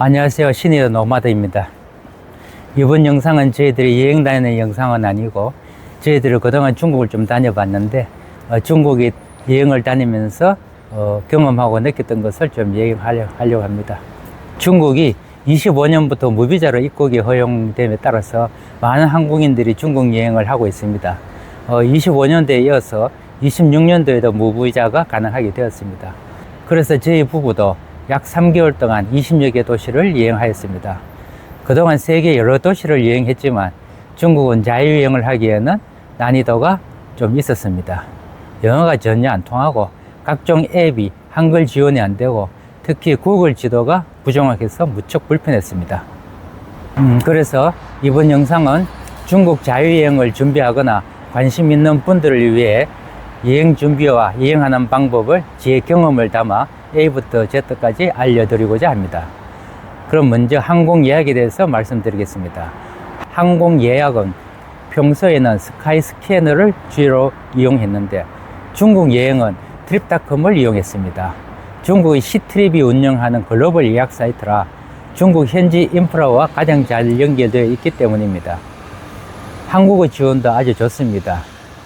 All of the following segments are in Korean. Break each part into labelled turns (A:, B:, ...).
A: 안녕하세요. 신의 노마드입니다. 이번 영상은 저희들이 여행 다니는 영상은 아니고 저희들이 그동안 중국을 좀 다녀봤는데 어, 중국에 여행을 다니면서 어, 경험하고 느꼈던 것을 좀 여행하려고 하려고 합니다. 중국이 25년부터 무비자로 입국이 허용됨에 따라서 많은 한국인들이 중국 여행을 하고 있습니다. 어, 25년도에 이어서 26년도에도 무비자가 가능하게 되었습니다. 그래서 저희 부부도 약 3개월 동안 20여 개 도시를 여행하였습니다. 그동안 세계 여러 도시를 여행했지만 중국은 자유여행을 하기에는 난이도가 좀 있었습니다. 영어가 전혀 안 통하고 각종 앱이 한글 지원이 안 되고 특히 구글 지도가 부정확해서 무척 불편했습니다. 음, 그래서 이번 영상은 중국 자유여행을 준비하거나 관심 있는 분들을 위해 여행 준비와 여행하는 방법을 제 경험을 담아 A부터 Z까지 알려드리고자 합니다. 그럼 먼저 항공 예약에 대해서 말씀드리겠습니다. 항공 예약은 평소에는 스카이 스캐너를 주로 이용했는데 중국 여행은 트립닷컴을 이용했습니다. 중국의 시트립이 운영하는 글로벌 예약 사이트라 중국 현지 인프라와 가장 잘 연결되어 있기 때문입니다. 한국어 지원도 아주 좋습니다.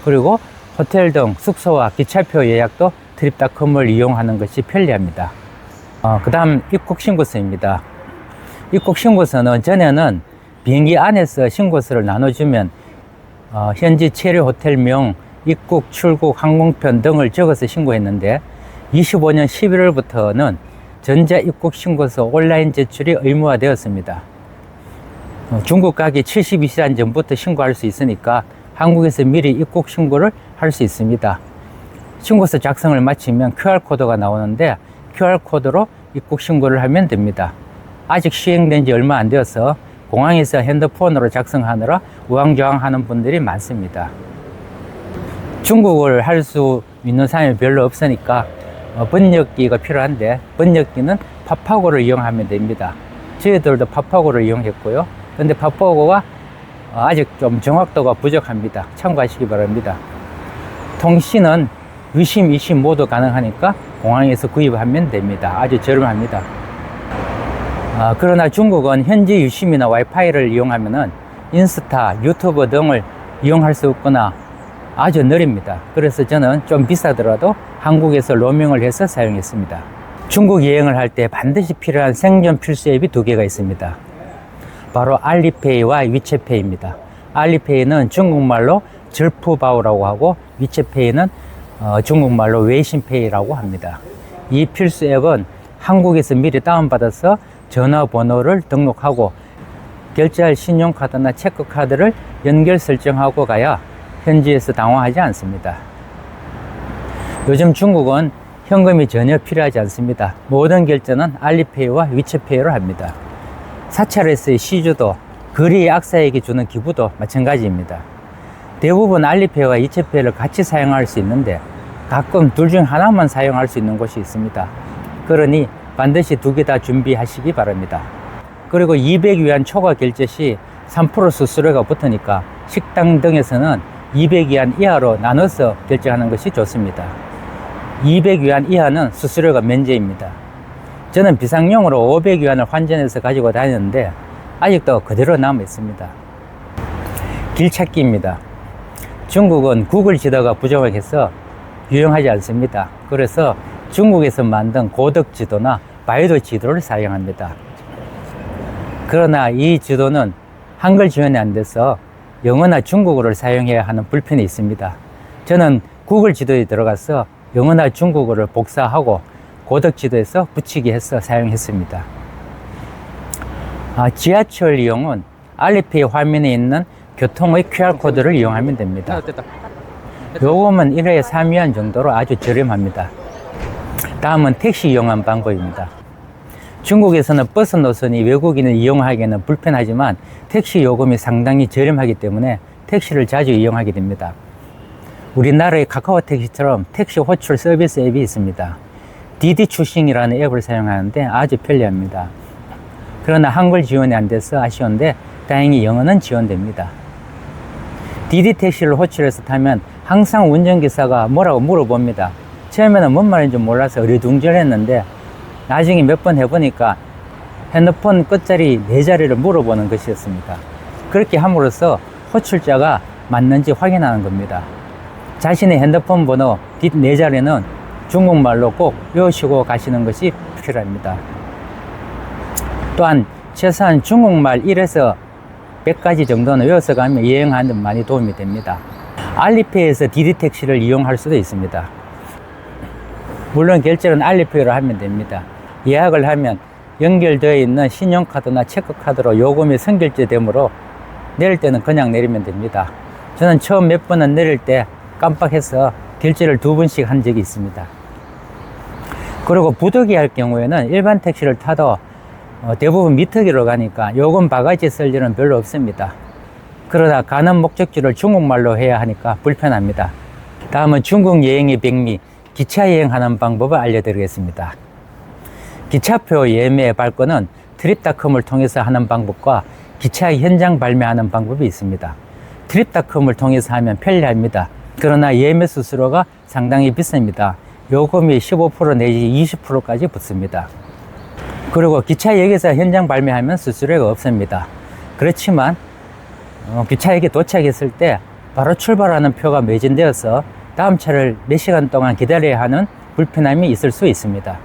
A: 그리고 호텔 등 숙소와 기차표 예약도 트립닷컴을 이용하는 것이 편리합니다. 어, 그 다음 입국 신고서입니다. 입국 신고서는 전에는 비행기 안에서 신고서를 나눠주면 어, 현지 체류 호텔명, 입국, 출국, 항공편 등을 적어서 신고했는데 25년 11월부터는 전자 입국 신고서 온라인 제출이 의무화되었습니다. 어, 중국 가기 72시간 전부터 신고할 수 있으니까 한국에서 미리 입국 신고를 할 수 있습니다. 신고서 작성을 마치면 QR코드가 나오는데 QR코드로 입국 신고를 하면 됩니다. 아직 시행된 지 얼마 안 되어서 공항에서 핸드폰으로 작성하느라 우왕좌왕 하는 분들이 많습니다. 중국어를 할수 있는 사람이 별로 없으니까 어, 번역기가 필요한데 번역기는 파파고를 이용하면 됩니다. 저희들도 파파고를 이용했고요. 근데 파파고가 어, 아직 좀 정확도가 부족합니다. 참고하시기 바랍니다. 통신은 위심, 이심 모두 가능하니까 공항에서 구입하면 됩니다. 아주 저렴합니다. 아, 그러나 중국은 현지 유심이나 와이파이를 이용하면은 인스타, 유튜브 등을 이용할 수 없거나 아주 느립니다. 그래서 저는 좀 비싸더라도 한국에서 로밍을 해서 사용했습니다. 중국 여행을 할 때 반드시 필요한 생존 필수 앱이 두 개가 있습니다. 바로 알리페이와 위챗페이입니다. 알리페이는 중국말로 절푸바오라고 하고 위챗페이는 어, 중국말로 웨이신페이라고 합니다. 이 필수 앱은 한국에서 미리 다운받아서 전화번호를 등록하고 결제할 신용카드나 체크카드를 연결 설정하고 가야 현지에서 당황하지 않습니다. 요즘 중국은 현금이 전혀 필요하지 않습니다. 모든 결제는 알리페이와 위챗페이로 합니다. 사찰에서의 시주도 거리 악사에게 주는 기부도 마찬가지입니다. 대부분 알리페이와 위챗페이를 같이 사용할 수 있는데 가끔 둘 중 하나만 사용할 수 있는 곳이 있습니다. 그러니 반드시 두 개 다 준비하시기 바랍니다. 그리고 200 위안 초과 결제 시 3% 수수료가 붙으니까 식당 등에서는 200 위안 이하로 나눠서 결제하는 것이 좋습니다. 200 위안 이하는 수수료가 면제입니다. 저는 비상용으로 500 위안을 환전해서 가지고 다녔는데 아직도 그대로 남아 있습니다. 길 찾기입니다. 중국은 구글 지도가 부족해서 유용하지 않습니다. 그래서 중국에서 만든 고덕 지도나 바이도 지도를 사용합니다. 그러나 이 지도는 한글 지원이 안 돼서 영어나 중국어를 사용해야 하는 불편이 있습니다. 저는 구글 지도에 들어가서 영어나 중국어를 복사하고 고덕 지도에서 붙이기 해서 사용했습니다. 아, 지하철 이용은 알리페이 화면에 있는 교통의 QR코드를 이용하면 됩니다. 요금은 1회에 3위안 정도로 아주 저렴합니다. 다음은 택시 이용한 방법입니다. 중국에서는 버스 노선이 외국인을 이용하기에는 불편하지만 택시 요금이 상당히 저렴하기 때문에 택시를 자주 이용하게 됩니다. 우리나라의 카카오 택시처럼 택시 호출 서비스 앱이 있습니다. 디디 추싱이라는 앱을 사용하는데 아주 편리합니다. 그러나 한글 지원이 안 돼서 아쉬운데 다행히 영어는 지원됩니다. 디디 택시를 호출해서 타면 항상 운전기사가 뭐라고 물어봅니다. 처음에는 뭔 말인지 몰라서 어리둥절했는데 나중에 몇 번 해보니까 핸드폰 끝자리 네 자리를 물어보는 것이었습니다. 그렇게 함으로써 호출자가 맞는지 확인하는 겁니다. 자신의 핸드폰 번호 뒷 네 자리는 중국말로 꼭 외우시고 가시는 것이 필요합니다. 또한 최소한 중국말 1에서 100가지 정도는 외워서 가면 여행하는 데 많이 도움이 됩니다. 알리페이에서 디디 택시를 이용할 수도 있습니다. 물론 결제는 알리페이로 하면 됩니다. 예약을 하면 연결되어 있는 신용카드나 체크카드로 요금이 선결제되므로 내릴 때는 그냥 내리면 됩니다. 저는 처음 몇 번은 내릴 때 깜빡해서 결제를 두 번씩 한 적이 있습니다. 그리고 부득이 할 경우에는 일반 택시를 타도 어, 대부분 미터기로 가니까 요금 바가지 쓸 일은 별로 없습니다. 그러다 가는 목적지를 중국말로 해야 하니까 불편합니다. 다음은 중국 여행의 백미, 기차 여행하는 방법을 알려드리겠습니다. 기차표 예매 발권은 트립닷컴을 통해서 하는 방법과 기차 현장 발매하는 방법이 있습니다. 트립닷컴을 통해서 하면 편리합니다. 그러나 예매 수수료가 상당히 비쌉니다. 요금이 15% 내지 20%까지 붙습니다. 그리고 기차역에서 현장 발매하면 수수료가 없습니다. 그렇지만 어, 기차역에 도착했을 때 바로 출발하는 표가 매진되어서 다음 차를 몇 시간 동안 기다려야 하는 불편함이 있을 수 있습니다.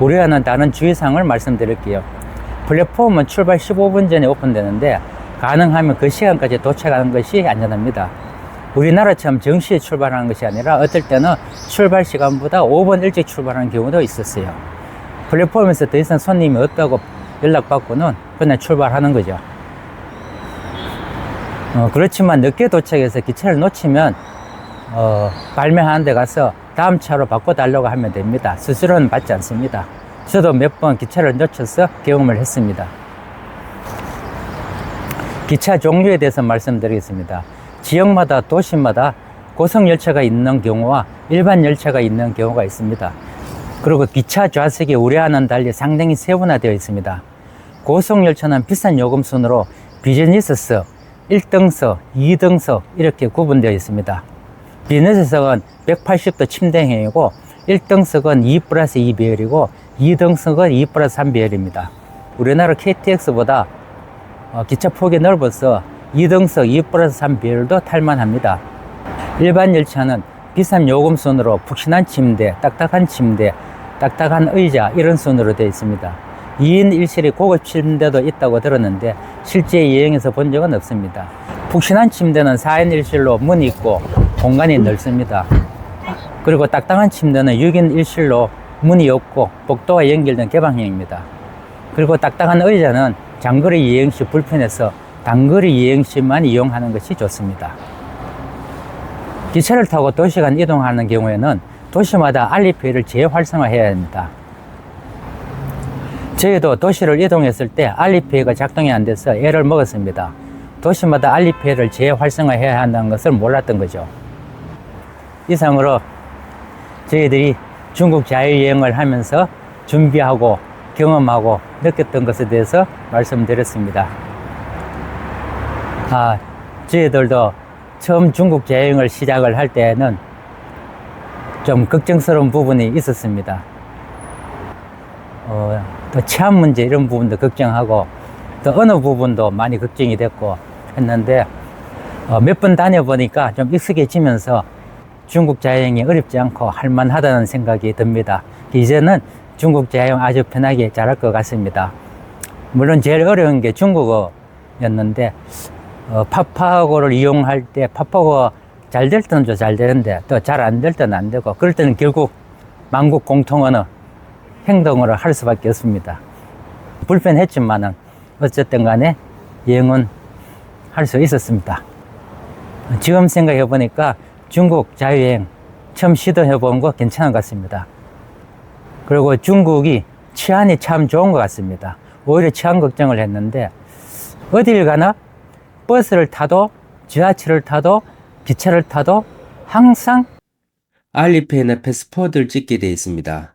A: 우려하는 다른 주의사항을 말씀드릴게요. 플랫폼은 출발 15분 전에 오픈되는데 가능하면 그 시간까지 도착하는 것이 안전합니다. 우리나라처럼 정시에 출발하는 것이 아니라 어떨 때는 출발 시간보다 5분 일찍 출발하는 경우도 있었어요. 플랫폼에서 더 이상 손님이 없다고 연락받고는 그냥 출발하는 거죠. 어, 그렇지만 늦게 도착해서 기차를 놓치면 어, 발매하는 데 가서 다음 차로 바꿔달라고 하면 됩니다. 수수료는 받지 않습니다. 저도 몇 번 기차를 놓쳐서 경험을 했습니다. 기차 종류에 대해서 말씀드리겠습니다. 지역마다 도시마다 고속 열차가 있는 경우와 일반 열차가 있는 경우가 있습니다. 그리고 기차 좌석의 우려와는 달리 상당히 세분화되어 있습니다. 고속 열차는 비싼 요금 순으로 비즈니스석, 1등석, 2등석 이렇게 구분되어 있습니다. 비즈니스석은 180도 침대형이고 1등석은 2 플러스 2 배열이고 2등석은 2 플러스 3 배열입니다. 우리나라 KTX보다 어, 기차 폭이 넓어서 2등석 2 플러스 3 배열도 탈만합니다. 일반 열차는 비싼 요금 순으로 푹신한 침대, 딱딱한 침대, 딱딱한 의자 이런 순으로 되어 있습니다. 2인 1실이 고급 침대도 있다고 들었는데 실제 여행에서 본 적은 없습니다. 푹신한 침대는 4인 1실로 문이 있고 공간이 넓습니다. 그리고 딱딱한 침대는 6인 1실로 문이 없고 복도와 연결된 개방형입니다. 그리고 딱딱한 의자는 장거리 여행 시 불편해서 단거리 여행 시만 이용하는 것이 좋습니다. 기차를 타고 도시간 이동하는 경우에는 도시마다 알리페이를 재활성화해야 합니다. 저희도 도시를 이동했을 때 알리페이가 작동이 안 돼서 애를 먹었습니다. 도시마다 알리페이를 재활성화해야 한다는 것을 몰랐던 거죠. 이상으로 저희들이 중국 자유여행을 하면서 준비하고 경험하고 느꼈던 것에 대해서 말씀드렸습니다. 아, 저희들도 처음 중국 여행을 시작을 할 때는 좀 걱정스러운 부분이 있었습니다. 어, 또 치안 문제 이런 부분도 걱정하고 또 어느 부분도 많이 걱정이 됐고 했는데 어, 몇 번 다녀보니까 좀 익숙해지면서 중국 자영이 어렵지 않고 할만하다는 생각이 듭니다. 이제는 중국 자영 아주 편하게 잘할 것 같습니다. 물론 제일 어려운 게 중국어였는데 어, 파파고를 이용할 때 파파고 잘 될 때는 좀 잘 되는데 또 잘 안 될 때는 안 되고 그럴 때는 결국 만국 공통 언어 행동으로 할 수밖에 없습니다. 불편했지만은 어쨌든 간에 여행은 할 수 있었습니다. 지금 생각해 보니까 중국 자유여행 처음 시도해 본 거 괜찮은 것 같습니다. 그리고 중국이 치안이 참 좋은 것 같습니다. 오히려 치안 걱정을 했는데 어딜 가나 버스를 타도 지하철을 타도 기차를 타도 항상
B: 알리페이나 패스포드를 찍게 되어 있습니다.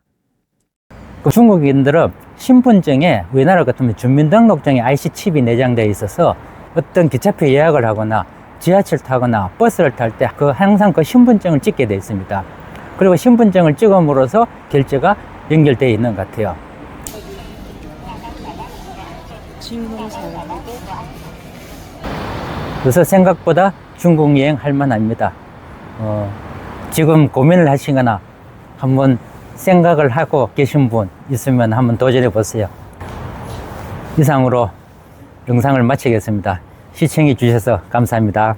A: 그 중국인들은 신분증에 우리나라 같으면 주민등록증에 IC 칩이 내장되어 있어서 어떤 기차표 예약을 하거나 지하철 타거나 버스를 탈 때 그 항상 그 신분증을 찍게 되어 있습니다. 그리고 신분증을 찍음으로써 결제가 연결되어 있는 것 같아요. 그래서 생각보다 중국 여행 할 만합니다. 어, 지금 고민을 하시거나 한번 생각을 하고 계신 분 있으면 한번 도전해 보세요. 이상으로 영상을 마치겠습니다. 시청해 주셔서 감사합니다.